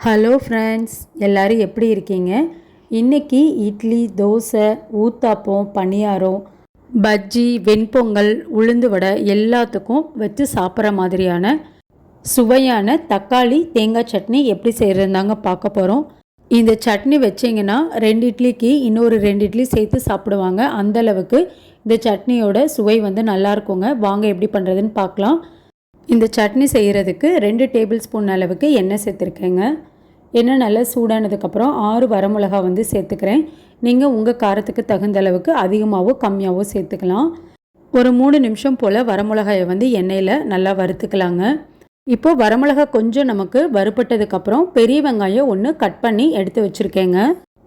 Hello friends எல்லோரும் எப்படி இருக்கீங்க? இன்றைக்கி இட்லி தோசை ஊத்தாப்பம் பணியாரம் பஜ்ஜி வெண்பொங்கல் உளுந்து வடை எல்லாத்துக்கும் வச்சு சாப்பிட்ற மாதிரியான சுவையான தக்காளி தேங்காய் சட்னி எப்படி செய்கிறதாங்க பார்க்க போகிறோம் இந்த சட்னி வச்சிங்கன்னா ரெண்டு இட்லிக்கு இன்னொரு ரெண்டு இட்லி சேர்த்து சாப்பிடுவாங்க. அந்தளவுக்கு இந்த சட்னியோட சுவை வந்து நல்லா இருக்குங்க. வாங்க எப்படி பண்ணுறதுன்னு பார்க்கலாம். இந்த சட்னி செய்கிறதுக்கு ரெண்டு டேபிள் ஸ்பூன் அளவுக்கு எண்ணெய் சேர்த்துருக்கேங்க. எண்ணெய் நல்லா சூடானதுக்கப்புறம் ஆறு வரமிளகா வந்து சேர்த்துக்கிறேன். நீங்கள் உங்கள் காரத்துக்கு தகுந்த அளவுக்கு அதிகமாகவோ கம்மியாகவோ சேர்த்துக்கலாம். ஒரு மூணு நிமிஷம் போல் வரமிளகாயை வந்து எண்ணெயில் நல்லா வறுத்துக்கலாங்க. இப்போது வரமிளகா கொஞ்சம் நமக்கு வறுப்பட்டதுக்கப்புறம் பெரிய வெங்காயம் ஒன்று கட் பண்ணி எடுத்து வச்சுருக்கேங்க.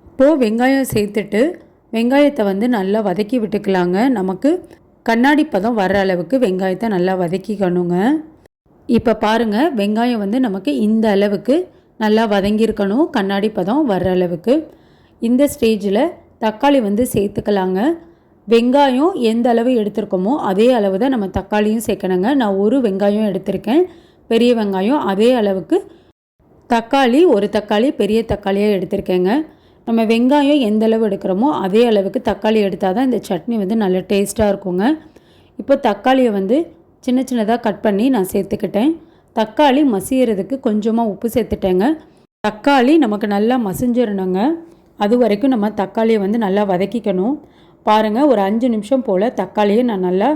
இப்போது வெங்காயம் சேர்த்துட்டு வெங்காயத்தை வந்து நல்லா வதக்கி விட்டுக்கலாங்க. நமக்கு கண்ணாடி பதம் வர அளவுக்கு வெங்காயத்தை நல்லா வதக்கிக்கணுங்க. இப்போ பாருங்கள் வெங்காயம் வந்து நமக்கு இந்த அளவுக்கு நல்லா வதங்கியிருக்கணும். கண்ணாடி பதம் வர்ற அளவுக்கு. இந்த ஸ்டேஜில் தக்காளி வந்து சேர்த்துக்கலாங்க. வெங்காயம் எந்த அளவு எடுத்திருக்கோமோ அதே அளவு தான் நம்ம தக்காளியும் சேர்க்கணுங்க. நான் ஒரு வெங்காயம் எடுத்திருக்கேன். பெரிய வெங்காயம் அதே அளவுக்கு. தக்காளி ஒரு தக்காளி பெரிய தக்காளியாக எடுத்திருக்கேங்க. நம்ம வெங்காயம் எந்த அளவு எடுக்கிறோமோ அதே அளவுக்கு தக்காளி எடுத்தால் தான் இந்த சட்னி வந்து நல்ல டேஸ்ட்டாக இருக்குங்க. இப்போ தக்காளியை வந்து சின்ன சின்னதாக கட் பண்ணி நான் சேர்த்துக்கிட்டேன். தக்காளி மசியறதுக்கு கொஞ்சமாக உப்பு சேர்த்துட்டேங்க. தக்காளி நமக்கு நல்லா மசிஞ்சிடணுங்க அது வரைக்கும் நம்ம தக்காளியை வந்து நல்லா வதக்கிக்கணும். பாருங்கள் ஒரு அஞ்சு நிமிஷம் போல் தக்காளியை நான் நல்லா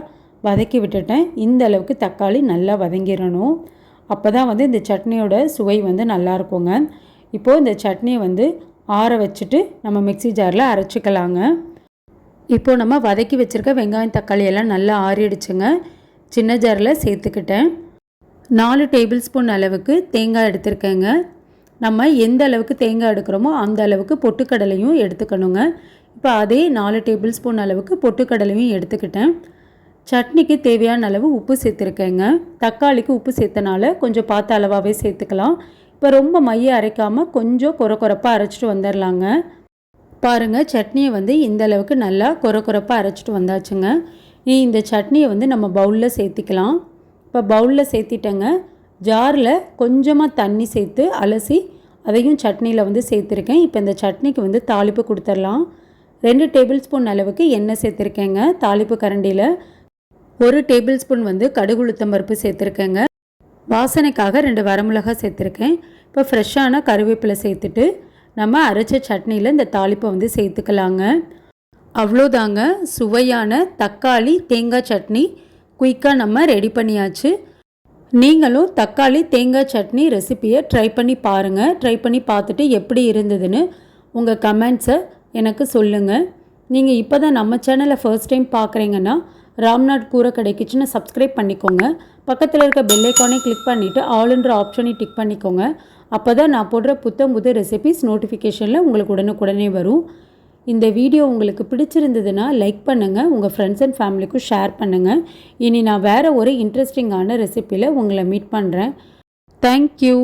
வதக்கி விட்டுட்டேன். இந்த அளவுக்கு தக்காளி நல்லா வதங்கிடணும் அப்போ தான் வந்து இந்த சட்னியோட சுவை வந்து நல்லா இருக்குங்க. இப்போது இந்த சட்னியை வந்து ஆற வச்சுட்டு நம்ம மிக்சி ஜாரில் அரைச்சிக்கலாங்க. இப்போது நம்ம வதக்கி வச்சுருக்க வெங்காயம் தக்காளி எல்லாம் நல்லா ஆறிடுச்சுங்க. சின்ன ஜாரில் சேர்த்துக்கிட்டேன். நாலு டேபிள் ஸ்பூன் அளவுக்கு தேங்காய் எடுத்திருக்கேங்க. நம்ம எந்த அளவுக்கு தேங்காய் எடுக்கிறோமோ அந்த அளவுக்கு பொட்டுக்கடலையும் எடுத்துக்கணுங்க. இப்போ அதே நாலு டேபிள் ஸ்பூன் அளவுக்கு பொட்டுக்கடலையும் எடுத்துக்கிட்டேன். சட்னிக்கு தேவையான அளவு உப்பு சேர்த்துருக்கேங்க. தக்காளிக்கு உப்பு சேர்த்தனால கொஞ்சம் பார்த்த அளவாகவே சேர்த்துக்கலாம். இப்போ ரொம்ப மைய அரைக்காமல் கொஞ்சம் குறை குறைப்பாக அரைச்சிட்டு வந்துடலாங்க பாருங்கள் சட்னியை வந்து இந்த அளவுக்கு நல்லா குறை குறைப்பாக அரைச்சிட்டு வந்தாச்சுங்க. இனி இந்த சட்னியை வந்து நம்ம பவுலில் சேர்த்திக்கலாம். இப்போ பவுலில் சேர்த்திட்டேங்க. ஜாரில் கொஞ்சமாக தண்ணி சேர்த்து அலசி அதையும் சட்னியில் வந்து சேர்த்துருக்கேன். இப்போ இந்த சட்னிக்கு வந்து தாளிப்பு கொடுத்துடலாம். ரெண்டு டேபிள் ஸ்பூன் அளவுக்கு எண்ணெய் சேர்த்துருக்கேங்க தாளிப்பு கரண்டியில். ஒரு டேபிள் ஸ்பூன் வந்து கடுகுளுத்தம் பருப்பு சேர்த்துருக்கேங்க. வாசனைக்காக ரெண்டு வரமிளகா சேர்த்துருக்கேன். இப்போ ஃப்ரெஷ்ஷான கருவேப்பிலை சேர்த்துட்டு நம்ம அரைச்ச சட்னியில் இந்த தாளிப்பை வந்து சேர்த்துக்கலாங்க. அவ்வளோதாங்க. சுவையான தக்காளி தேங்காய் சட்னி. குயிக்காக நம்ம ரெடி பண்ணியாச்சு. நீங்களும் தக்காளி தேங்காய் சட்னி ரெசிப்பியை ட்ரை பண்ணி பாருங்கள் ட்ரை பண்ணி பார்த்துட்டு எப்படி இருந்ததுன்னு உங்கள் கமெண்ட்ஸை எனக்கு சொல்லுங்கள் நீங்கள் இப்போ தான் நம்ம சேனலை ஃபர்ஸ்ட் டைம் பார்க்குறீங்கன்னா ராம்நாட் கூரை கிச்சனை சப்ஸ்கிரைப் பண்ணிக்கோங்க. பக்கத்தில் இருக்க பெல்லைக்கானே கிளிக் பண்ணிவிட்டு ஆளுன்ற ஆப்ஷனை டிக் பண்ணிக்கோங்க. அப்போ தான் நான் போடுற புத்தம் புது ரெசிபிஸ் நோட்டிஃபிகேஷனில் உங்களுக்கு உடனுக்குடனே வரும். இந்த வீடியோ உங்களுக்கு பிடிச்சிருந்ததுன்னா லைக் பண்ணுங்கள் உங்கள் ஃப்ரெண்ட்ஸ் அண்ட் ஃபேமிலிக்கும் ஷேர் பண்ணுங்கள் இனி நான் வேறு ஒரு இன்ட்ரெஸ்டிங்கான ரெசிப்பியில் உங்களை மீட் பண்ணுறேன் தேங்க்யூ